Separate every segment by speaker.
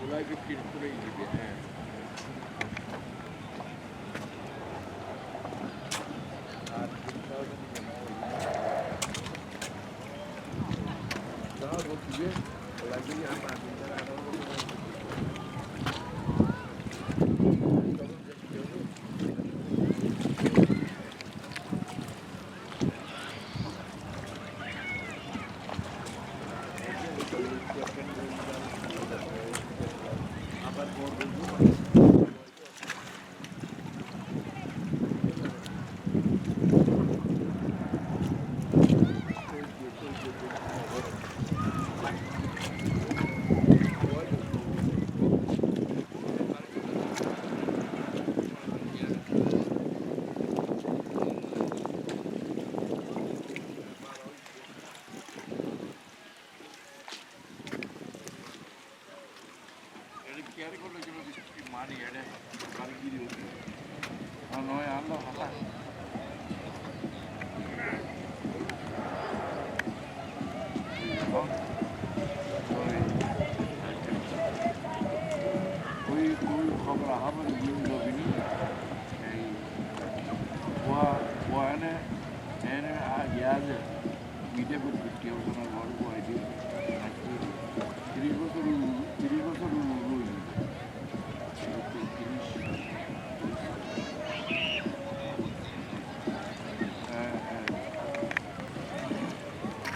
Speaker 1: Bulay bir filtre gibi. He.
Speaker 2: บอกเขาไป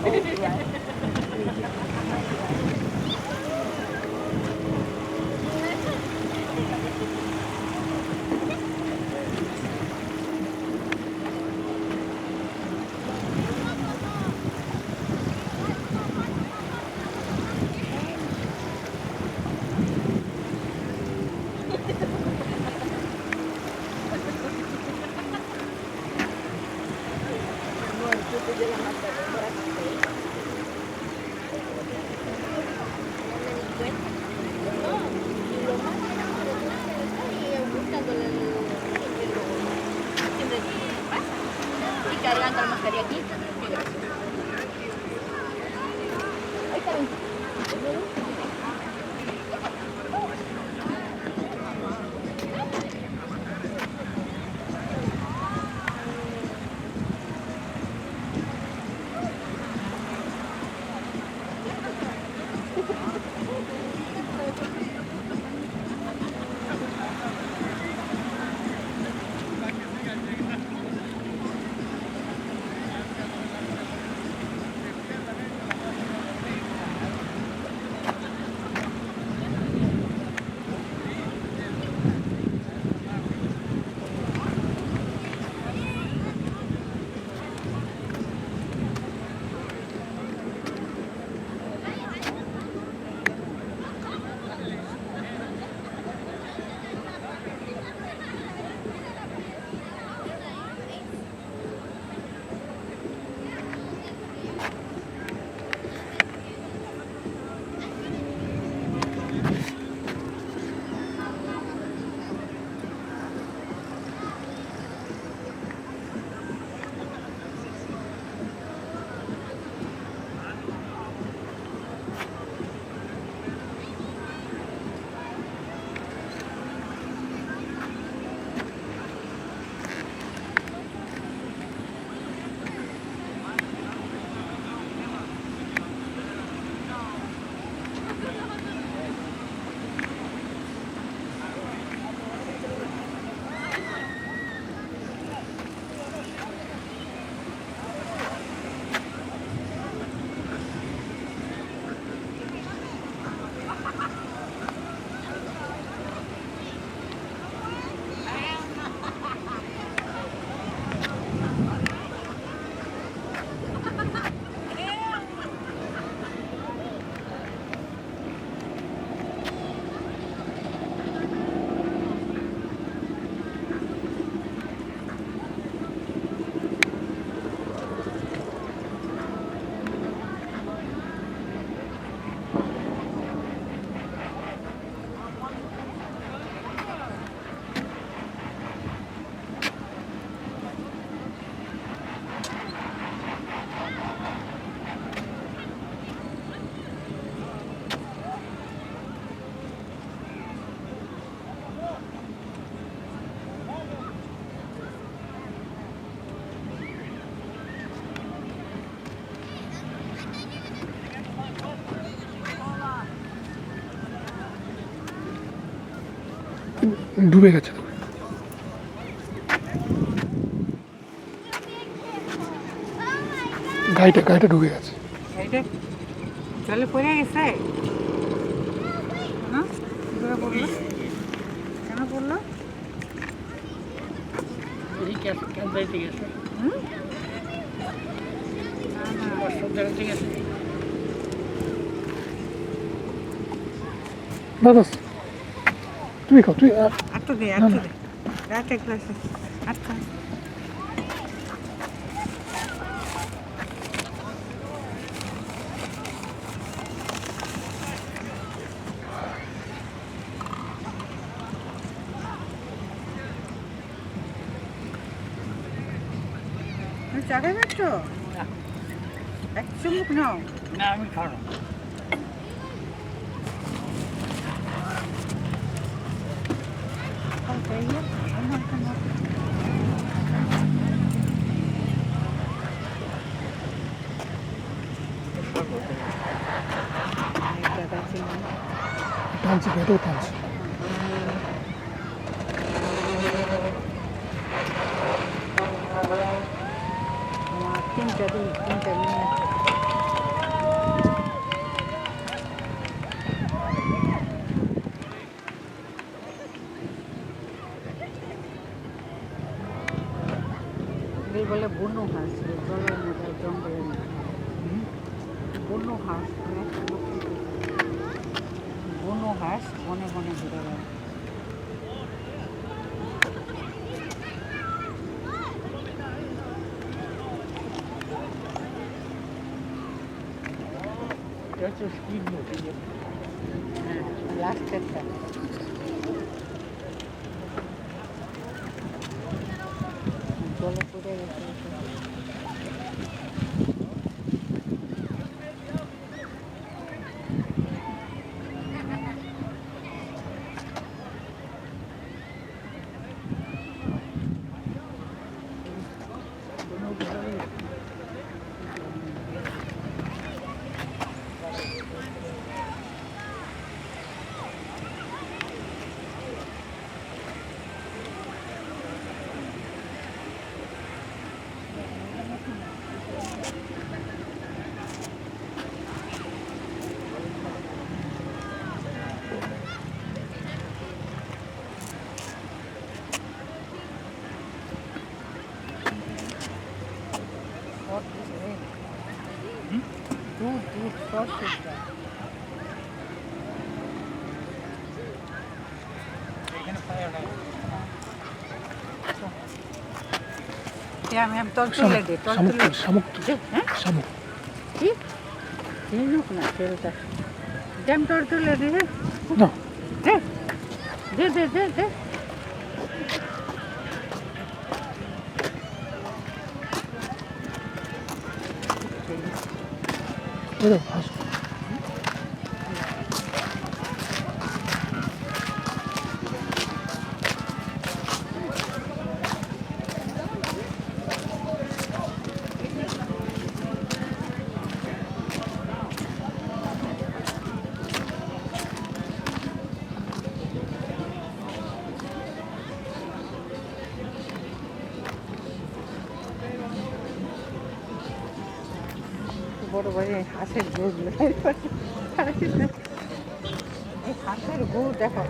Speaker 2: Thank you.
Speaker 3: Y cargando la mascarilla aquí.
Speaker 4: ডুবে গেছে গাড়িটা গাড়িটা ডুবে গেছে।
Speaker 5: জলে পড়ে গেছে। কেন? হুম? না, না,
Speaker 4: না বাস তুমি খাও তুই আ-
Speaker 5: আটটা দে
Speaker 4: না,
Speaker 5: আটটা
Speaker 4: না।
Speaker 5: দে রাত এক গ্লাসে আটটা তুমি চা খাবে একটু এক চুমুক নাও
Speaker 6: না আমি খাবো না।
Speaker 5: খাও,
Speaker 4: টানছি গাড়িটাও টানছি
Speaker 5: আমার তিনটা দিই তিনটা নিয়ে এই বলে বন্য হাঁস এই জলের মধ্যে জঙ্গলের মধ্যে বন্য হাঁস Тому газ вони вони здорові. Я це шкідну. তুল, দে, হ্যাঁ দে হ্যাঁ দে দে 我有 এই হাতের গুড় দেখো।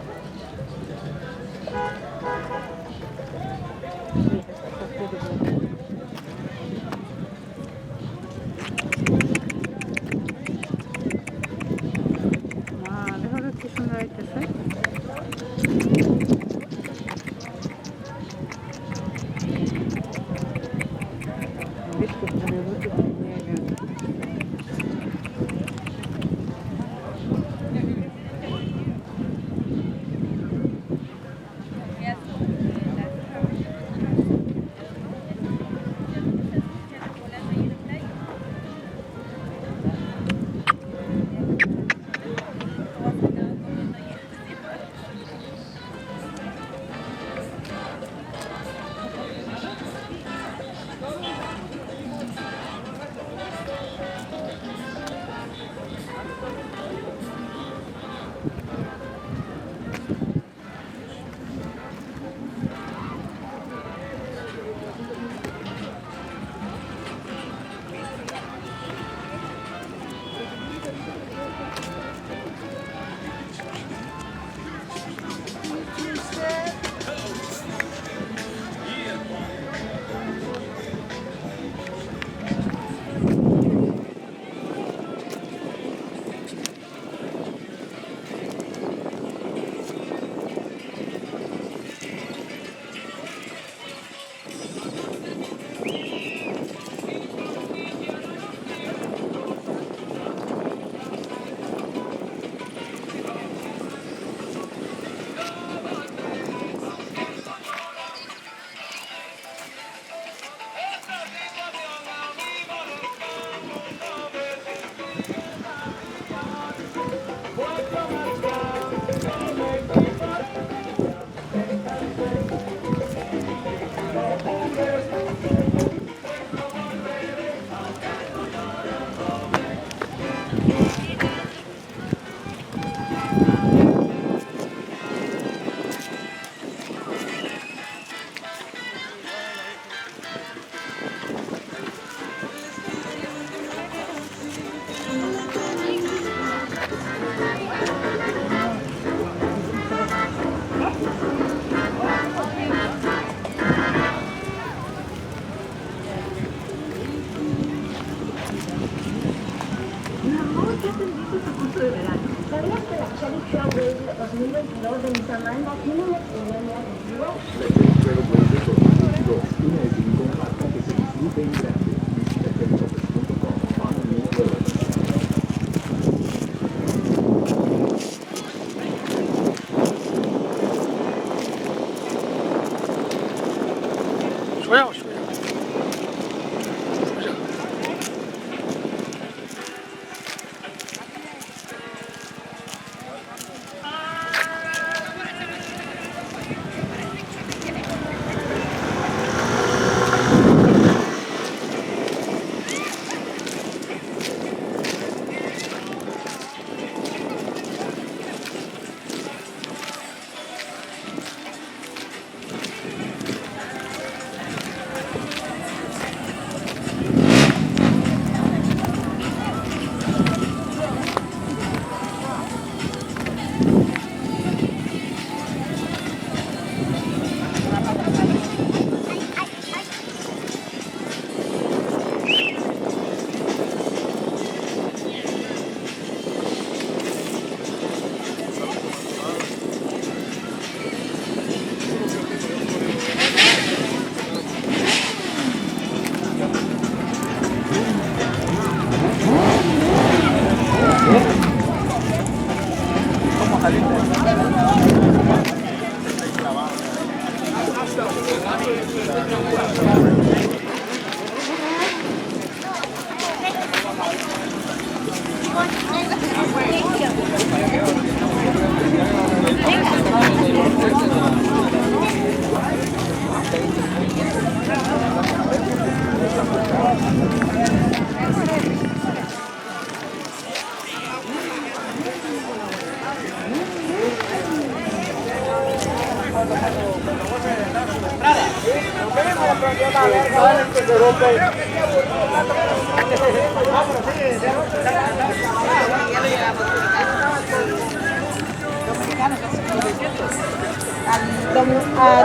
Speaker 7: A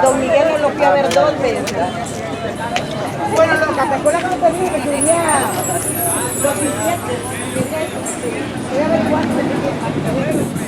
Speaker 7: don Miguel lo que a ver dos veces. Bueno, los catacolas no tenía, que tenía los billetes. Voy a cuántos